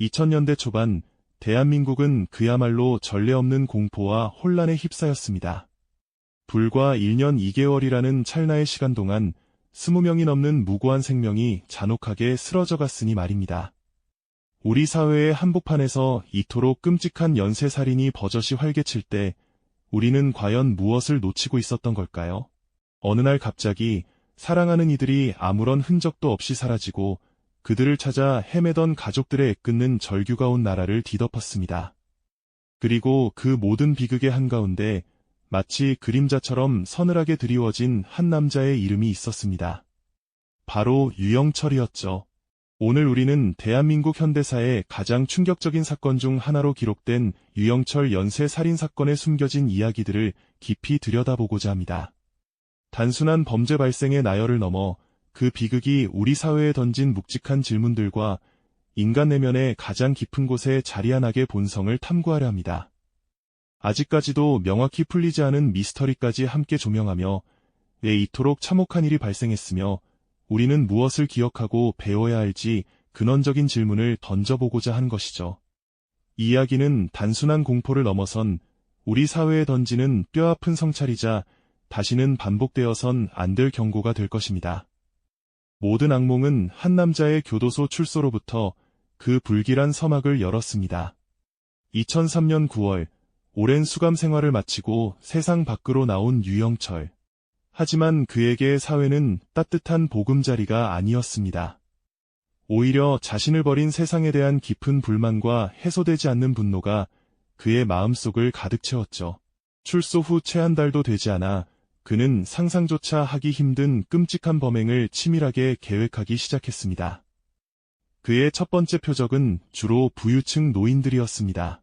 2000년대 초반 대한민국은 그야말로 전례 없는 공포와 혼란에 휩싸였습니다. 불과 1년 2개월이라는 찰나의 시간 동안 20명이 넘는 무고한 생명이 잔혹하게 쓰러져 갔으니 말입니다. 우리 사회의 한복판에서 이토록 끔찍한 연쇄살인이 버젓이 활개칠 때 우리는 과연 무엇을 놓치고 있었던 걸까요? 어느 날 갑자기 사랑하는 이들이 아무런 흔적도 없이 사라지고 그들을 찾아 헤매던 가족들의 애끓는 절규가 온 나라를 뒤덮었습니다. 그리고 그 모든 비극의 한가운데 마치 그림자처럼 서늘하게 드리워진 한 남자의 이름이 있었습니다. 바로 유영철이었죠. 오늘 우리는 대한민국 현대사의 가장 충격적인 사건 중 하나로 기록된 유영철 연쇄 살인 사건에 숨겨진 이야기들을 깊이 들여다보고자 합니다. 단순한 범죄 발생의 나열을 넘어 그 비극이 우리 사회에 던진 묵직한 질문들과 인간 내면의 가장 깊은 곳에 자리한악의 본성을 탐구하려 합니다. 아직까지도 명확히 풀리지 않은 미스터리까지 함께 조명하며 왜 이토록 참혹한 일이 발생했으며 우리는 무엇을 기억하고 배워야 할지 근원적인 질문을 던져보고자 한 것이죠. 이 이야기는 단순한 공포를 넘어선 우리 사회에 던지는 뼈아픈 성찰이자 다시는 반복되어선 안 될 경고가 될 것입니다. 모든 악몽은 한 남자의 교도소 출소로부터 그 불길한 서막을 열었습니다. 2003년 9월 오랜 수감 생활을 마치고 세상 밖으로 나온 유영철. 하지만 그에게 사회는 따뜻한 보금자리가 아니었습니다. 오히려 자신을 버린 세상에 대한 깊은 불만과 해소되지 않는 분노가 그의 마음속을 가득 채웠죠. 출소 후 채 한 달도 되지 않아 그는 상상조차 하기 힘든 끔찍한 범행을 치밀하게 계획하기 시작했습니다. 그의 첫 번째 표적은 주로 부유층 노인들이었습니다.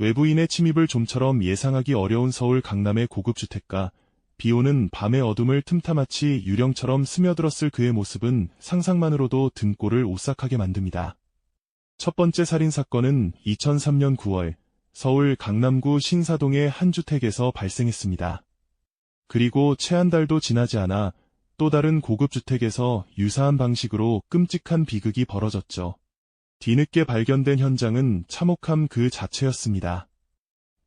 외부인의 침입을 좀처럼 예상하기 어려운 서울 강남의 고급 주택가, 비오는 밤의 어둠을 틈타마치 유령처럼 스며들었을 그의 모습은 상상만으로도 등골을 오싹하게 만듭니다. 첫 번째 살인 사건은 2003년 9월 서울 강남구 신사동의 한 주택에서 발생했습니다. 그리고 채 한 달도 지나지 않아 또 다른 고급 주택에서 유사한 방식으로 끔찍한 비극이 벌어졌죠. 뒤늦게 발견된 현장은 참혹함 그 자체였습니다.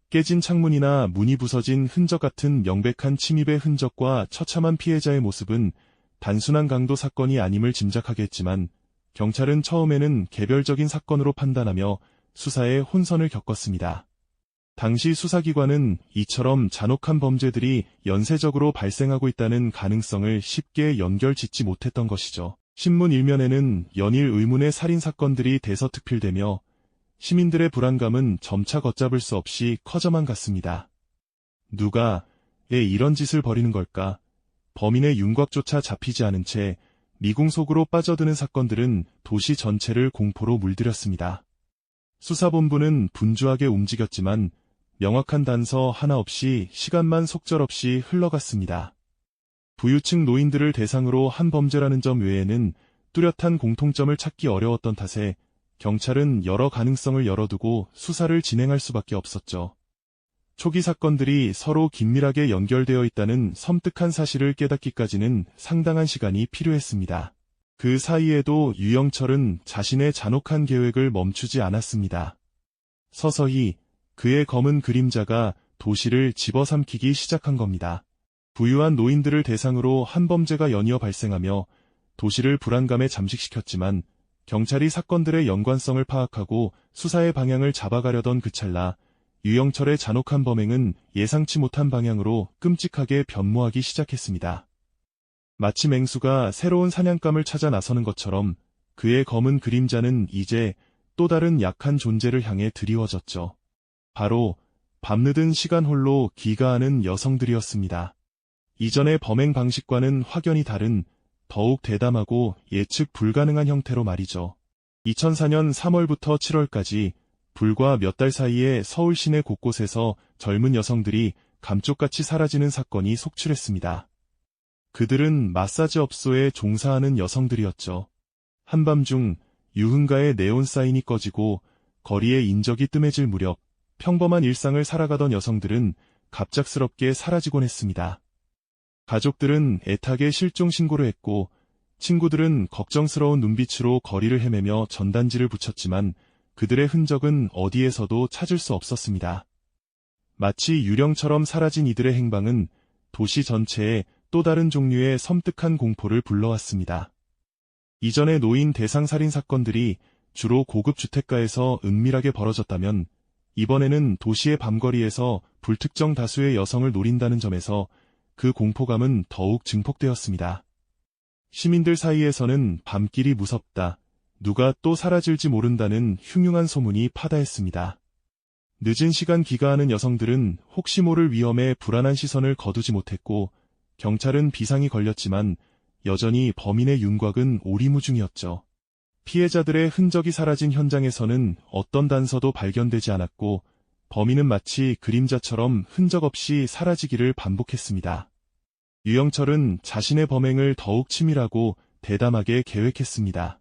깨진 창문이나 문이 부서진 흔적 같은 명백한 침입의 흔적과 처참한 피해자의 모습은 단순한 강도 사건이 아님을 짐작하게 했지만 경찰은 처음에는 개별적인 사건으로 판단하며 수사에 혼선을 겪었습니다. 당시 수사기관은 이처럼 잔혹한 범죄들이 연쇄적으로 발생하고 있다는 가능성을 쉽게 연결 짓지 못했던 것이죠. 신문 일면에는 연일 의문의 살인 사건들이 대서특필되며 시민들의 불안감은 점차 걷잡을 수 없이 커져만 갔습니다. 누가 왜 이런 짓을 벌이는 걸까? 범인의 윤곽조차 잡히지 않은 채 미궁 속으로 빠져드는 사건들은 도시 전체를 공포로 물들였습니다. 수사본부는 분주하게 움직였지만 명확한 단서 하나 없이 시간만 속절없이 흘러갔습니다. 부유층 노인들을 대상으로 한 범죄라는 점 외에는 뚜렷한 공통점을 찾기 어려웠던 탓에 경찰은 여러 가능성을 열어두고 수사를 진행할 수밖에 없었죠. 초기 사건들이 서로 긴밀하게 연결되어 있다는 섬뜩한 사실을 깨닫기까지는 상당한 시간이 필요했습니다. 그 사이에도 유영철은 자신의 잔혹한 계획을 멈추지 않았습니다. 서서히 그의 검은 그림자가 도시를 집어삼키기 시작한 겁니다. 부유한 노인들을 대상으로 한 범죄가 연이어 발생하며 도시를 불안감에 잠식시켰지만 경찰이 사건들의 연관성을 파악하고 수사의 방향을 잡아가려던 그 찰나 유영철의 잔혹한 범행은 예상치 못한 방향으로 끔찍하게 변모하기 시작했습니다. 마치 맹수가 새로운 사냥감을 찾아 나서는 것처럼 그의 검은 그림자는 이제 또 다른 약한 존재를 향해 드리워졌죠. 바로 밤늦은 시간 홀로 기가하는 여성들이었습니다. 이전의 범행 방식과는 확연히 다른 더욱 대담하고 예측 불가능한 형태로 말이죠. 2004년 3월부터 7월까지 불과 몇 달 사이에 서울 시내 곳곳에서 젊은 여성들이 감쪽같이 사라지는 사건이 속출했습니다. 그들은 마사지 업소에 종사하는 여성들이었죠. 한밤중 유흥가의 네온 사인이 꺼지고 거리에 인적이 뜸해질 무렵 평범한 일상을 살아가던 여성들은 갑작스럽게 사라지곤 했습니다. 가족들은 애타게 실종 신고를 했고 친구들은 걱정스러운 눈빛으로 거리를 헤매며 전단지를 붙였지만 그들의 흔적은 어디에서도 찾을 수 없었습니다. 마치 유령처럼 사라진 이들의 행방은 도시 전체에 또 다른 종류의 섬뜩한 공포를 불러왔습니다. 이전에 노인 대상 살인 사건들이 주로 고급 주택가에서 은밀하게 벌어졌다면 이번에는 도시의 밤거리에서 불특정 다수의 여성을 노린다는 점에서 그 공포감은 더욱 증폭되었습니다. 시민들 사이에서는 밤길이 무섭다, 누가 또 사라질지 모른다는 흉흉한 소문이 파다했습니다. 늦은 시간 귀가하는 여성들은 혹시 모를 위험에 불안한 시선을 거두지 못했고 경찰은 비상이 걸렸지만 여전히 범인의 윤곽은 오리무중이었죠. 피해자들의 흔적이 사라진 현장에서는 어떤 단서도 발견되지 않았고 범인은 마치 그림자처럼 흔적 없이 사라지기를 반복했습니다. 유영철은 자신의 범행을 더욱 치밀하고 대담하게 계획했습니다.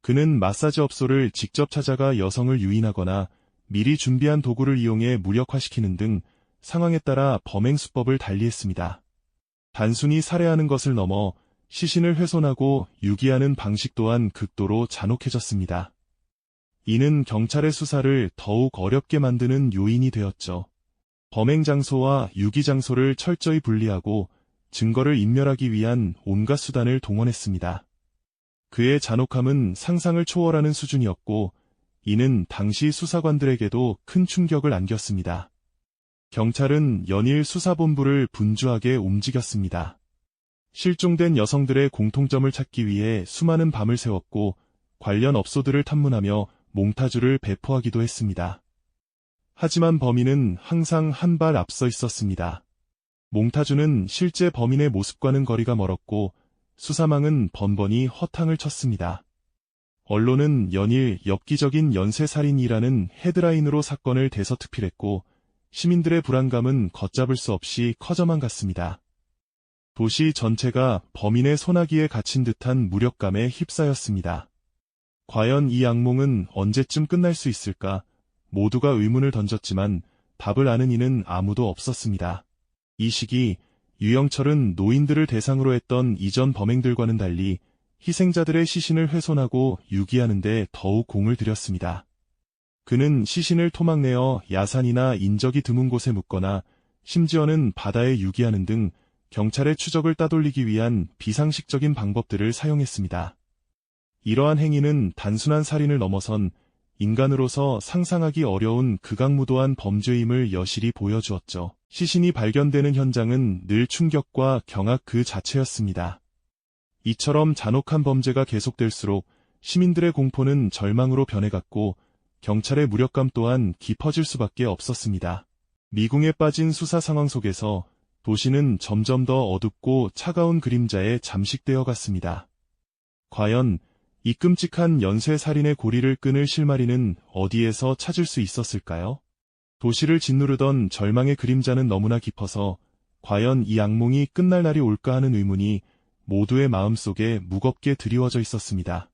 그는 마사지 업소를 직접 찾아가 여성을 유인하거나 미리 준비한 도구를 이용해 무력화시키는 등 상황에 따라 범행 수법을 달리했습니다. 단순히 살해하는 것을 넘어 시신을 훼손하고 유기하는 방식 또한 극도로 잔혹해졌습니다. 이는 경찰의 수사를 더욱 어렵게 만드는 요인이 되었죠. 범행 장소와 유기 장소를 철저히 분리하고 증거를 인멸하기 위한 온갖 수단을 동원했습니다. 그의 잔혹함은 상상을 초월하는 수준이었고 이는 당시 수사관들에게도 큰 충격을 안겼습니다. 경찰은 연일 수사본부를 분주하게 움직였습니다. 실종된 여성들의 공통점을 찾기 위해 수많은 밤을 새웠고 관련 업소들을 탐문하며 몽타주를 배포하기도 했습니다. 하지만 범인은 항상 한 발 앞서 있었습니다. 몽타주는 실제 범인의 모습과는 거리가 멀었고 수사망은 번번이 허탕을 쳤습니다. 언론은 연일 엽기적인 연쇄살인이라는 헤드라인으로 사건을 대서특필했고 시민들의 불안감은 걷잡을 수 없이 커져만 갔습니다. 도시 전체가 범인의 소나기에 갇힌 듯한 무력감에 휩싸였습니다. 과연 이 악몽은 언제쯤 끝날 수 있을까? 모두가 의문을 던졌지만 답을 아는 이는 아무도 없었습니다. 이 시기 유영철은 노인들을 대상으로 했던 이전 범행들과는 달리 희생자들의 시신을 훼손하고 유기하는 데 더욱 공을 들였습니다. 그는 시신을 토막내어 야산이나 인적이 드문 곳에 묻거나 심지어는 바다에 유기하는 등 경찰의 추적을 따돌리기 위한 비상식적인 방법들을 사용했습니다. 이러한 행위는 단순한 살인을 넘어선 인간으로서 상상하기 어려운 극악무도한 범죄임을 여실히 보여주었죠. 시신이 발견되는 현장은 늘 충격과 경악 그 자체였습니다. 이처럼 잔혹한 범죄가 계속될수록 시민들의 공포는 절망으로 변해갔고 경찰의 무력감 또한 깊어질 수밖에 없었습니다. 미궁에 빠진 수사 상황 속에서 도시는 점점 더 어둡고 차가운 그림자에 잠식되어 갔습니다. 과연 이 끔찍한 연쇄살인의 고리를 끊을 실마리는 어디에서 찾을 수 있었을까요? 도시를 짓누르던 절망의 그림자는 너무나 깊어서 과연 이 악몽이 끝날 날이 올까 하는 의문이 모두의 마음속에 무겁게 드리워져 있었습니다.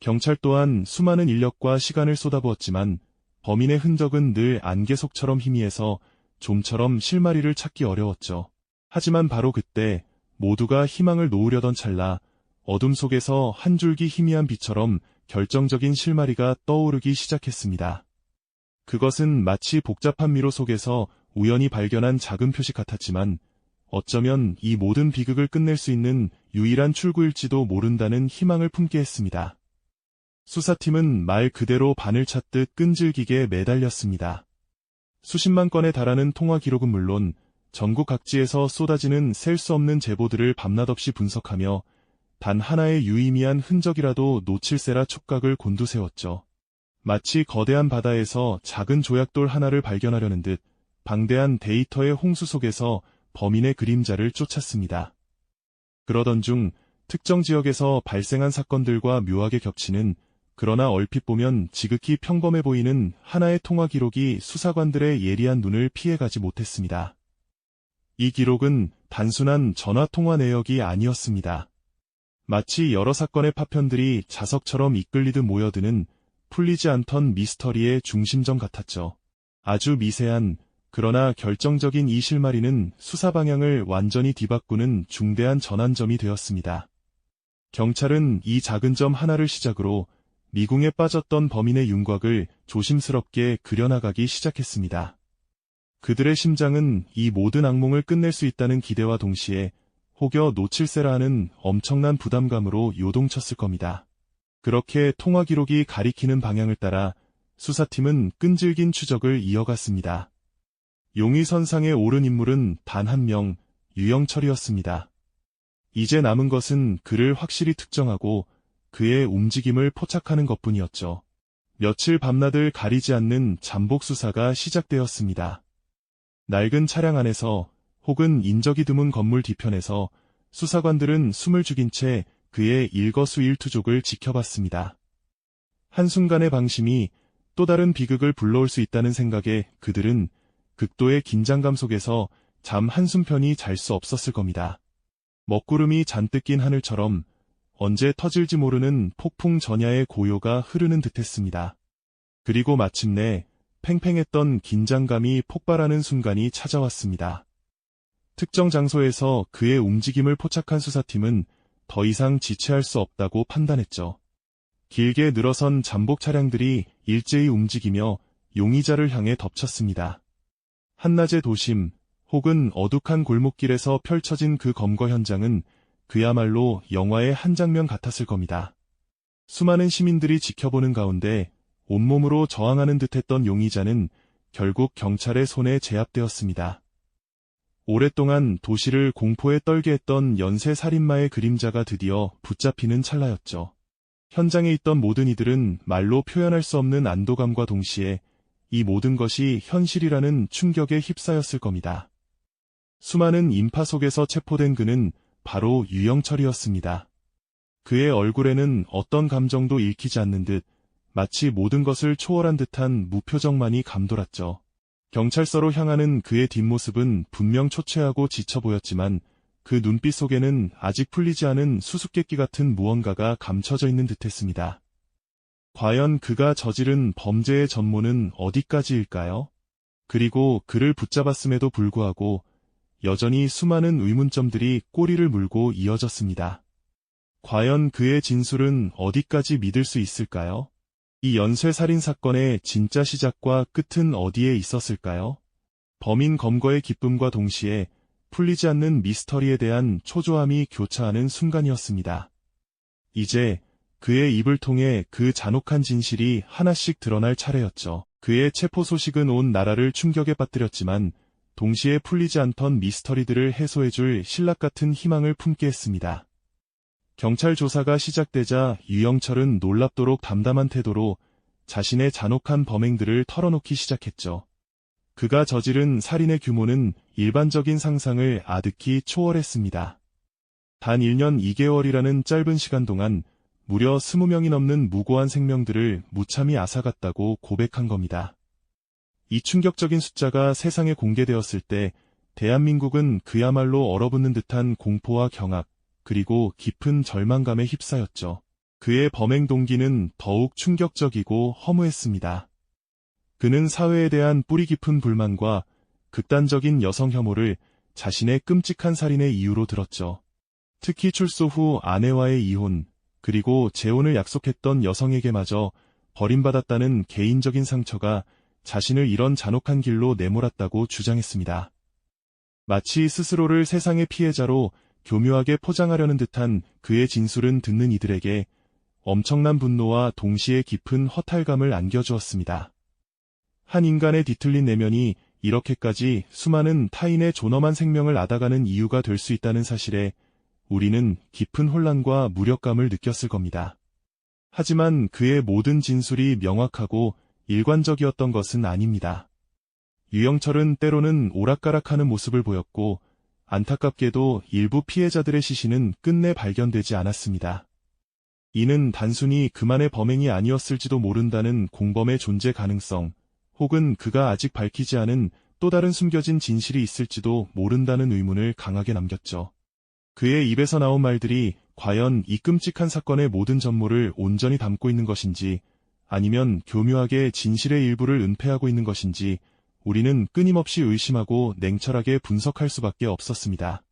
경찰 또한 수많은 인력과 시간을 쏟아부었지만 범인의 흔적은 늘 안개 속처럼 희미해서 좀처럼 실마리를 찾기 어려웠죠. 하지만 바로 그때 모두가 희망을 놓으려던 찰나 어둠 속에서 한 줄기 희미한 빛처럼 결정적인 실마리가 떠오르기 시작했습니다. 그것은 마치 복잡한 미로 속에서 우연히 발견한 작은 표식 같았지만 어쩌면 이 모든 비극을 끝낼 수 있는 유일한 출구일지도 모른다는 희망을 품게 했습니다. 수사팀은 말 그대로 바늘 찾듯 끈질기게 매달렸습니다. 수십만 건에 달하는 통화 기록은 물론 전국 각지에서 쏟아지는 셀 수 없는 제보들을 밤낮없이 분석하며 단 하나의 유의미한 흔적이라도 놓칠세라 촉각을 곤두세웠죠. 마치 거대한 바다에서 작은 조약돌 하나를 발견하려는 듯 방대한 데이터의 홍수 속에서 범인의 그림자를 쫓았습니다. 그러던 중 특정 지역에서 발생한 사건들과 묘하게 겹치는 그러나 얼핏 보면 지극히 평범해 보이는 하나의 통화 기록이 수사관들의 예리한 눈을 피해가지 못했습니다. 이 기록은 단순한 전화 통화 내역이 아니었습니다. 마치 여러 사건의 파편들이 자석처럼 이끌리듯 모여드는 풀리지 않던 미스터리의 중심점 같았죠. 아주 미세한 그러나 결정적인 이 실마리는 수사 방향을 완전히 뒤바꾸는 중대한 전환점이 되었습니다. 경찰은 이 작은 점 하나를 시작으로 미궁에 빠졌던 범인의 윤곽을 조심스럽게 그려나가기 시작했습니다. 그들의 심장은 이 모든 악몽을 끝낼 수 있다는 기대와 동시에 혹여 놓칠세라 하는 엄청난 부담감으로 요동쳤을 겁니다. 그렇게 통화 기록이 가리키는 방향을 따라 수사팀은 끈질긴 추적을 이어갔습니다. 용의선상에 오른 인물은 단 한 명, 유영철이었습니다. 이제 남은 것은 그를 확실히 특정하고 그의 움직임을 포착하는 것뿐이었죠. 며칠 밤낮을 가리지 않는 잠복 수사가 시작되었습니다. 낡은 차량 안에서 혹은 인적이 드문 건물 뒤편에서 수사관들은 숨을 죽인 채 그의 일거수일투족을 지켜봤습니다. 한순간의 방심이 또 다른 비극을 불러올 수 있다는 생각에 그들은 극도의 긴장감 속에서 잠 한숨 편히 잘 수 없었을 겁니다. 먹구름이 잔뜩 낀 하늘처럼 언제 터질지 모르는 폭풍 전야의 고요가 흐르는 듯했습니다. 그리고 마침내 팽팽했던 긴장감이 폭발하는 순간이 찾아왔습니다. 특정 장소에서 그의 움직임을 포착한 수사팀은 더 이상 지체할 수 없다고 판단했죠. 길게 늘어선 잠복 차량들이 일제히 움직이며 용의자를 향해 덮쳤습니다. 한낮의 도심 혹은 어둑한 골목길에서 펼쳐진 그 검거 현장은 그야말로 영화의 한 장면 같았을 겁니다. 수많은 시민들이 지켜보는 가운데 온몸으로 저항하는 듯했던 용의자는 결국 경찰의 손에 제압되었습니다. 오랫동안 도시를 공포에 떨게 했던 연쇄 살인마의 그림자가 드디어 붙잡히는 찰나였죠. 현장에 있던 모든 이들은 말로 표현할 수 없는 안도감과 동시에 이 모든 것이 현실이라는 충격에 휩싸였을 겁니다. 수많은 인파 속에서 체포된 그는 바로 유영철이었습니다. 그의 얼굴에는 어떤 감정도 읽히지 않는 듯 마치 모든 것을 초월한 듯한 무표정만이 감돌았죠. 경찰서로 향하는 그의 뒷모습은 분명 초췌하고 지쳐 보였지만 그 눈빛 속에는 아직 풀리지 않은 수수께끼 같은 무언가가 감춰져 있는 듯했습니다. 과연 그가 저지른 범죄의 전모는 어디까지일까요? 그리고 그를 붙잡았음에도 불구하고 여전히 수많은 의문점들이 꼬리를 물고 이어졌습니다. 과연 그의 진술은 어디까지 믿을 수 있을까요? 이 연쇄살인 사건의 진짜 시작과 끝은 어디에 있었을까요? 범인 검거의 기쁨과 동시에 풀리지 않는 미스터리에 대한 초조함이 교차하는 순간이었습니다. 이제 그의 입을 통해 그 잔혹한 진실이 하나씩 드러날 차례였죠. 그의 체포 소식은 온 나라를 충격에 빠뜨렸지만 동시에 풀리지 않던 미스터리들을 해소해줄 신락 같은 희망을 품게 했습니다. 경찰 조사가 시작되자 유영철은 놀랍도록 담담한 태도로 자신의 잔혹한 범행들을 털어놓기 시작했죠. 그가 저지른 살인의 규모는 일반적인 상상을 아득히 초월했습니다. 단 1년 2개월이라는 짧은 시간 동안 무려 20명이 넘는 무고한 생명들을 무참히 앗아갔다고 고백한 겁니다. 이 충격적인 숫자가 세상에 공개되었을 때 대한민국은 그야말로 얼어붙는 듯한 공포와 경악, 그리고 깊은 절망감에 휩싸였죠. 그의 범행 동기는 더욱 충격적이고 허무했습니다. 그는 사회에 대한 뿌리 깊은 불만과 극단적인 여성 혐오를 자신의 끔찍한 살인의 이유로 들었죠. 특히 출소 후 아내와의 이혼, 그리고 재혼을 약속했던 여성에게마저 버림받았다는 개인적인 상처가 자신을 이런 잔혹한 길로 내몰았다고 주장했습니다. 마치 스스로를 세상의 피해자로 교묘하게 포장하려는 듯한 그의 진술은 듣는 이들에게 엄청난 분노와 동시에 깊은 허탈감을 안겨주었습니다. 한 인간의 뒤틀린 내면이 이렇게까지 수많은 타인의 존엄한 생명을 앗아가는 이유가 될 수 있다는 사실에 우리는 깊은 혼란과 무력감을 느꼈을 겁니다. 하지만 그의 모든 진술이 명확하고 일관적이었던 것은 아닙니다. 유영철은 때로는 오락가락하는 모습을 보였고 안타깝게도 일부 피해자들의 시신은 끝내 발견되지 않았습니다. 이는 단순히 그만의 범행이 아니었을지도 모른다는 공범의 존재 가능성, 혹은 그가 아직 밝히지 않은 또 다른 숨겨진 진실이 있을지도 모른다는 의문을 강하게 남겼죠. 그의 입에서 나온 말들이 과연 이 끔찍한 사건의 모든 전모를 온전히 담고 있는 것인지 아니면 교묘하게 진실의 일부를 은폐하고 있는 것인지 우리는 끊임없이 의심하고 냉철하게 분석할 수밖에 없었습니다.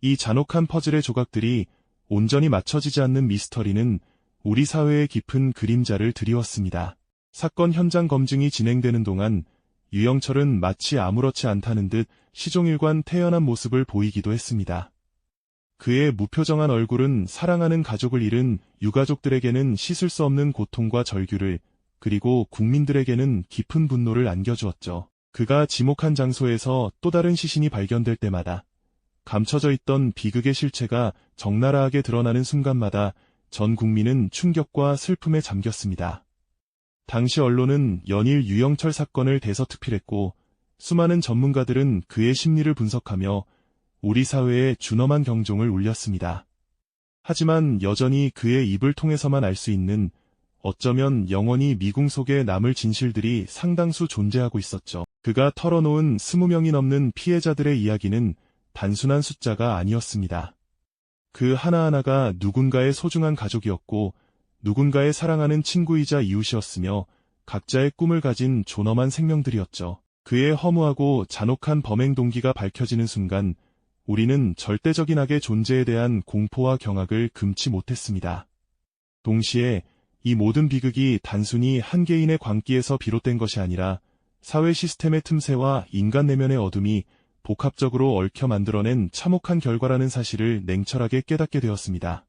이 잔혹한 퍼즐의 조각들이 온전히 맞춰지지 않는 미스터리는 우리 사회의 깊은 그림자를 드리웠습니다. 사건 현장 검증이 진행되는 동안 유영철은 마치 아무렇지 않다는 듯 시종일관 태연한 모습을 보이기도 했습니다. 그의 무표정한 얼굴은 사랑하는 가족을 잃은 유가족들에게는 씻을 수 없는 고통과 절규를 그리고 국민들에게는 깊은 분노를 안겨주었죠. 그가 지목한 장소에서 또 다른 시신이 발견될 때마다 감춰져 있던 비극의 실체가 적나라하게 드러나는 순간마다 전 국민은 충격과 슬픔에 잠겼습니다. 당시 언론은 연일 유영철 사건을 대서특필했고 수많은 전문가들은 그의 심리를 분석하며 우리 사회에 준엄한 경종을 울렸습니다. 하지만 여전히 그의 입을 통해서만 알 수 있는 어쩌면 영원히 미궁 속에 남을 진실들이 상당수 존재하고 있었죠. 그가 털어놓은 20명이 넘는 피해자들의 이야기는 단순한 숫자가 아니었습니다. 그 하나하나가 누군가의 소중한 가족이었고 누군가의 사랑하는 친구이자 이웃이었으며 각자의 꿈을 가진 존엄한 생명들이었죠. 그의 허무하고 잔혹한 범행 동기가 밝혀지는 순간 우리는 절대적인 악의 존재에 대한 공포와 경악을 금치 못했습니다. 동시에 이 모든 비극이 단순히 한 개인의 광기에서 비롯된 것이 아니라 사회 시스템의 틈새와 인간 내면의 어둠이 복합적으로 얽혀 만들어낸 참혹한 결과라는 사실을 냉철하게 깨닫게 되었습니다.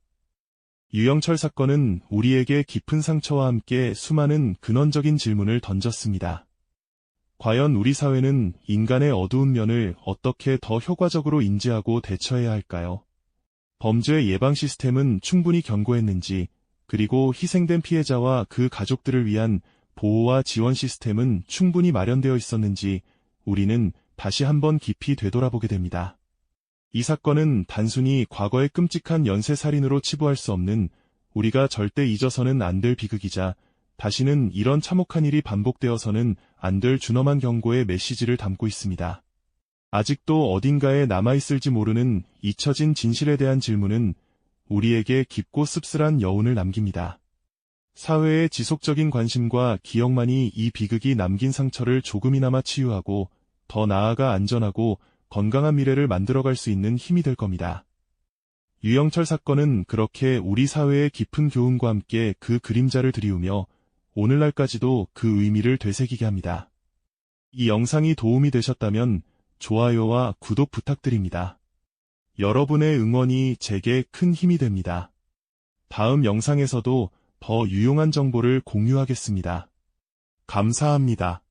유영철 사건은 우리에게 깊은 상처와 함께 수많은 근원적인 질문을 던졌습니다. 과연 우리 사회는 인간의 어두운 면을 어떻게 더 효과적으로 인지하고 대처해야 할까요? 범죄 예방 시스템은 충분히 견고했는지, 그리고 희생된 피해자와 그 가족들을 위한 보호와 지원 시스템은 충분히 마련되어 있었는지 우리는 다시 한번 깊이 되돌아보게 됩니다. 이 사건은 단순히 과거의 끔찍한 연쇄살인으로 치부할 수 없는 우리가 절대 잊어서는 안 될 비극이자 다시는 이런 참혹한 일이 반복되어서는 안 될 준엄한 경고의 메시지를 담고 있습니다. 아직도 어딘가에 남아있을지 모르는 잊혀진 진실에 대한 질문은 우리에게 깊고 씁쓸한 여운을 남깁니다. 사회의 지속적인 관심과 기억만이 이 비극이 남긴 상처를 조금이나마 치유하고 더 나아가 안전하고 건강한 미래를 만들어갈 수 있는 힘이 될 겁니다. 유영철 사건은 그렇게 우리 사회의 깊은 교훈과 함께 그 그림자를 드리우며 오늘날까지도 그 의미를 되새기게 합니다. 이 영상이 도움이 되셨다면 좋아요와 구독 부탁드립니다. 여러분의 응원이 제게 큰 힘이 됩니다. 다음 영상에서도 더 유용한 정보를 공유하겠습니다. 감사합니다.